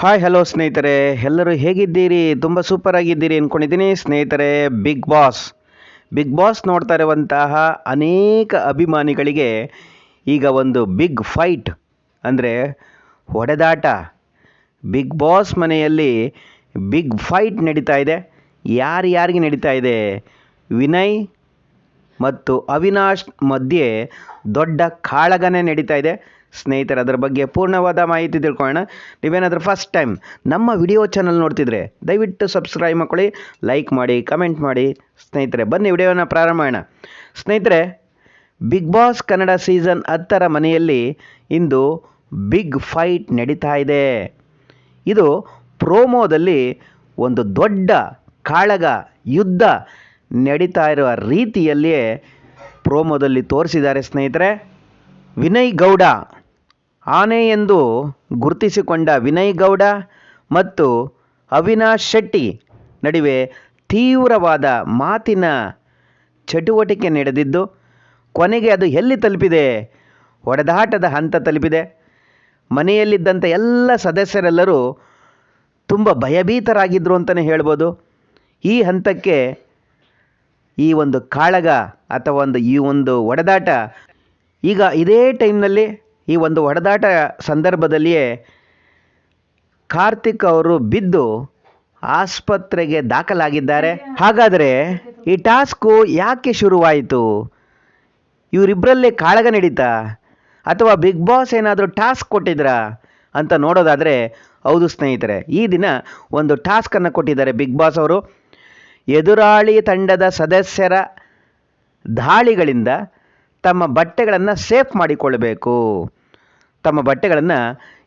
Hi hello ಸ್ನೇಹಿತರೆ. ಎಲ್ಲರೂ ಹೇಗಿದ್ದೀರಿ? ತುಂಬ ಸೂಪರ್ ಆಗಿದ್ದೀರಿ ಅಂದ್ಕೊಂಡಿದ್ದೀನಿ ಸ್ನೇಹಿತರೆ ಬಿಗ್ ಬಾಸ್ ಬಿಗ್ ಬಾಸ್ ನೋಡ್ತಾ ಇರುವಂತಹ ಅನೇಕ ಅಭಿಮಾನಿಗಳಿಗೆ ಈಗ ಒಂದು ಬಿಗ್ ಫೈಟ್ ಅಂದರೆ ಹೊಡೆದಾಟ. ಬಿಗ್ ಬಾಸ್ ಮನೆಯಲ್ಲಿ ಬಿಗ್ ಫೈಟ್ ನಡೀತಾ ಇದೆ. ಯಾರು ಯಾರಿಗೆ ನಡೀತಾ ಇದೆ? ವಿನಯ್ ಮತ್ತು ಅವಿನಾಶ್ ಮಧ್ಯೆ ದೊಡ್ಡ ಕಾಳಗನೇ ನಡೀತಾ ಇದೆ. ಸ್ನೇಹಿತರೆ, ಅದರ ಬಗ್ಗೆ ಪೂರ್ಣವಾದ ಮಾಹಿತಿ ತಿಳ್ಕೊಳ್ಳೋಣ. ನೀವೇನಾದರೂ ಫಸ್ಟ್ ಟೈಮ್ ನಮ್ಮ ವಿಡಿಯೋ ಚಾನಲ್ ನೋಡ್ತಿದ್ರೆ, ದಯವಿಟ್ಟು ಸಬ್ಸ್ಕ್ರೈಬ್ ಮಾಡ್ಕೊಳ್ಳಿ ಲೈಕ್ ಮಾಡಿ ಕಮೆಂಟ್ ಮಾಡಿ. ಸ್ನೇಹಿತರೆ, ಬನ್ನಿ ವಿಡಿಯೋನ ಪ್ರಾರಂಭ ಮಾಡೋಣ. ಸ್ನೇಹಿತರೆ ಬಿಗ್ ಬಾಸ್ ಕನ್ನಡ ಸೀಸನ್ ಹತ್ತರ ಮನೆಯಲ್ಲಿ ಇಂದು ಬಿಗ್ ಫೈಟ್ ನಡೀತಾ ಇದೆ. ಇದು ಪ್ರೋಮೋದಲ್ಲಿ ಒಂದು ದೊಡ್ಡ ಕಾಳಗ ಯುದ್ಧ ನಡೀತಾ ಇರುವ ರೀತಿಯಲ್ಲಿಯೇ ಪ್ರೋಮೋದಲ್ಲಿ ತೋರಿಸಿದ್ದಾರೆ ಸ್ನೇಹಿತರೆ. ವಿನಯ್ ಗೌಡ. ಆನೆ ಎಂದು ಗುರುತಿಸಿಕೊಂಡ ವಿನಯ್ ಗೌಡ ಮತ್ತು ಅವಿನಾಶ್ ಶೆಟ್ಟಿ ನಡುವೆ ತೀವ್ರವಾದ ಮಾತಿನ ಚಟುವಟಿಕೆ ನಡೆದಿದ್ದು, ಕೊನೆಗೆ ಅದು ಎಲ್ಲಿ ತಲುಪಿದೆ? ಹೊಡೆದಾಟದ ಹಂತ ತಲುಪಿದೆ. ಮನೆಯಲ್ಲಿದ್ದಂಥ ಎಲ್ಲ ಸದಸ್ಯರೆಲ್ಲರೂ ತುಂಬ ಭಯಭೀತರಾಗಿದ್ದರು ಅಂತಲೇ ಹೇಳ್ಬೋದು. ಈ ಹಂತಕ್ಕೆ ಈ ಒಂದು ಕಾಳಗ ಅಥವಾ ಒಂದು ಈ ಒಂದು ಒಡೆದಾಟ ಈಗ ಇದೇ ಟೈಮ್ನಲ್ಲಿ ಈ ಒಂದು ಹೊಡೆದಾಟ ಸಂದರ್ಭದಲ್ಲಿಯೇ ಕಾರ್ತಿಕ್ ಅವರು ಬಿದ್ದು ಆಸ್ಪತ್ರೆಗೆ ದಾಖಲಾಗಿದ್ದಾರೆ. ಹಾಗಾದರೆ ಈ ಟಾಸ್ಕು ಯಾಕೆ ಶುರುವಾಯಿತು? ಇವರಿಬ್ಬರಲ್ಲೇ ಕಾಳಗ ನಡೀತಾ? ಅಥವಾ ಬಿಗ್ ಬಾಸ್ ಏನಾದರೂ ಟಾಸ್ಕ್ ಕೊಟ್ಟಿದ್ರಾ ಅಂತ ನೋಡೋದಾದರೆ ಹೌದು ಸ್ನೇಹಿತರೆ, ಈ ದಿನ ಒಂದು ಟಾಸ್ಕನ್ನು ಕೊಟ್ಟಿದ್ದಾರೆ ಬಿಗ್ ಬಾಸ್ ಅವರು. ಎದುರಾಳಿ ತಂಡದ ಸದಸ್ಯರ ದಾಳಿಗಳಿಂದ ತಮ್ಮ ಬಟ್ಟೆಗಳನ್ನು ಸೇಫ್ ಮಾಡಿಕೊಳ್ಳಬೇಕು ತಮ್ಮ ಬಟ್ಟೆಗಳನ್ನು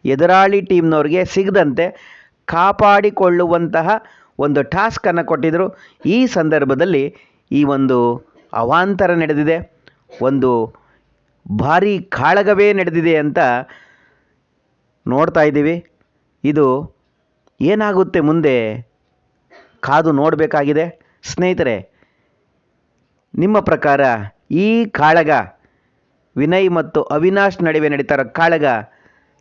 ಎದುರಾಳಿ ಟೀಮ್ನವ್ರಿಗೆ ಸಿಗದಂತೆ ಕಾಪಾಡಿಕೊಳ್ಳುವಂತಹ ಒಂದು ಟಾಸ್ಕನ್ನು ಕೊಟ್ಟಿದ್ದರು ಈ ಸಂದರ್ಭದಲ್ಲಿ ಈ ಒಂದು ಅವಾಂತರ ನಡೆದಿದೆ. ಒಂದು ಭಾರಿ ಕಾಳಗವೇ ನಡೆದಿದೆ ಅಂತ ನೋಡ್ತಾ ಇದ್ದೀವಿ. ಇದು ಏನಾಗುತ್ತೆ ಮುಂದೆ? ಕಾದು ನೋಡಬೇಕಾಗಿದೆ. ಸ್ನೇಹಿತರೆ, ನಿಮ್ಮ ಪ್ರಕಾರ ಈ ಕಾಳಗ ವಿನಯ್ ಮತ್ತು ಅವಿನಾಶ್ ನಡುವೆ ನಡೀತಾ ಇರೋ ಕಾಳಗ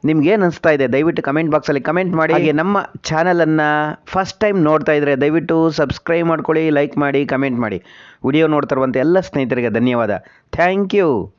ನಿಮ್ಗೇನು ಅನಿಸ್ತಾ ಇದೆ? ದಯವಿಟ್ಟು ಕಮೆಂಟ್ ಬಾಕ್ಸಲ್ಲಿ ಕಮೆಂಟ್ ಮಾಡಿ. ಹಾಗೆ ನಮ್ಮ ಚಾನಲನ್ನು ಫಸ್ಟ್ ಟೈಮ್ ನೋಡ್ತಾ ಇದ್ದರೆ ದಯವಿಟ್ಟು ಸಬ್ಸ್ಕ್ರೈಬ್ ಮಾಡ್ಕೊಳ್ಳಿ ಲೈಕ್ ಮಾಡಿ ಕಮೆಂಟ್ ಮಾಡಿ. ವಿಡಿಯೋ ನೋಡ್ತಾ ಇರುವಂಥ ಎಲ್ಲ ಸ್ನೇಹಿತರಿಗೆ ಧನ್ಯವಾದ. Thank you